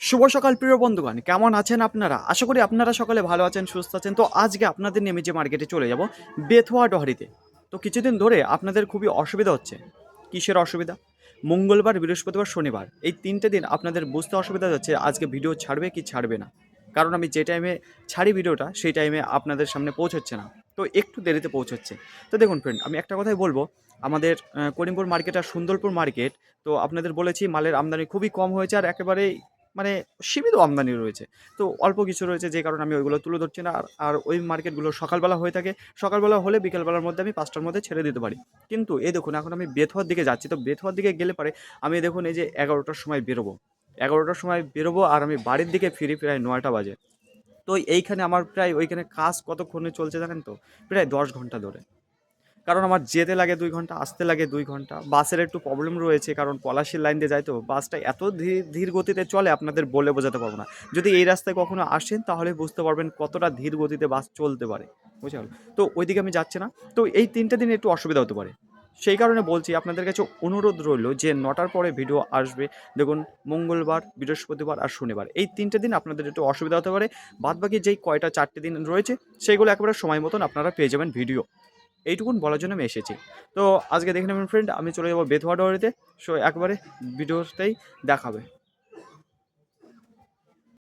শুভ সকাল প্রিয় বন্ধুগণ, কেমন আছেন আপনারা? আশা করি আপনারা সকলে ভালো আছেন, সুস্থ আছেন। তো আজকে আপনাদের নিয়ে আমি যে মার্কেটে চলে যাব, বেথুয়া ডহরিতে। তো কিছুদিন ধরে আপনাদের খুবই অসুবিধা হচ্ছে। কিসের অসুবিধা? মঙ্গলবার, বৃহস্পতিবার, শনিবার। এই তিনটে দিন আপনাদের বুঝতে অসুবিধা হচ্ছে, আজকে ভিডিও ছাড়বে কি ছাড়বে না। কারণ আমি যে টাইমে ছাড়ি ভিডিওটা, সেই টাইমে আপনাদের সামনে পৌঁছচ্ছে না। তো একটু দেরিতে পৌঁছচ্ছে। তো দেখুন ফ্রেন্ড আমি একটা কথাই বলব। আমাদের করিমপুর মার্কেট আর সুন্দরপুর মার্কেট তো আপনাদের বলেছি, মালের আমদানি খুবই কম হয়েছে আর একেবারে মানে সীমিত আমদানি রয়েছে। তো অল্প কিছু রয়েছে যে কারণে আমি ওইগুলো তুলে ধরছি না। আর আর ওই মার্কেটগুলো সকালবেলা হয়ে থাকে। সকালবেলা হলে বিকেলবেলার মধ্যে আমি পাঁচটার মধ্যে ছেড়ে দিতে পারি। কিন্তু এই দেখুন, এখন আমি বেথুয়ার দিকে যাচ্ছি। তো বেথুয়ার দিকে গেলে পারে আমি দেখুন এই যে এগারোটার সময় বেরোবো। এগারোটার সময় বেরোবো আর আমি বাড়ির দিকে ফিরি প্রায় নয়টা বাজে। তো এইখানে আমার প্রায় ওইখানে কাজ কতক্ষণে চলছে জানেন তো? প্রায় দশ ঘণ্টা ধরে। কারণ আমার যেতে লাগে দুই ঘণ্টা, আসতে লাগে দুই ঘণ্টা। বাসের একটু প্রবলেম রয়েছে, কারণ পলাশির লাইন দিয়ে যায় তো বাসটা এত ধীর ধীর গতিতে চলে আপনাদের বলে বোঝাতে পারব না। যদি এই রাস্তায় কখনো আসেন, তাহলে বুঝতে পারবেন কতটা ধীর গতিতে বাস চলতে পারে। বুঝতে পারল তো ওইদিকে আমি যাচ্ছি না। তো এই তিনটে দিন একটু অসুবিধা হতে পারে। সেই কারণে বলছি, আপনাদের কাছে অনুরোধ রইল যে নটার পরে ভিডিও আসবে। দেখুন, মঙ্গলবার, বৃহস্পতিবার আর শনিবার। এই তিনটে দিন আপনাদের একটু অসুবিধা হতে পারে। বাদবাকি যেই কয়টা, চারটে দিন রয়েছে সেইগুলো একেবারে সময় মতন আপনারা পেয়ে যাবেন ভিডিও এইটুকুন বলার জন্য আমি এসেছি। তো আজকে দেখে নেবেন ফ্রেন্ড আমি চলে যাব বেথুয়া সো একবারে ভিডিওতেই দেখাবে।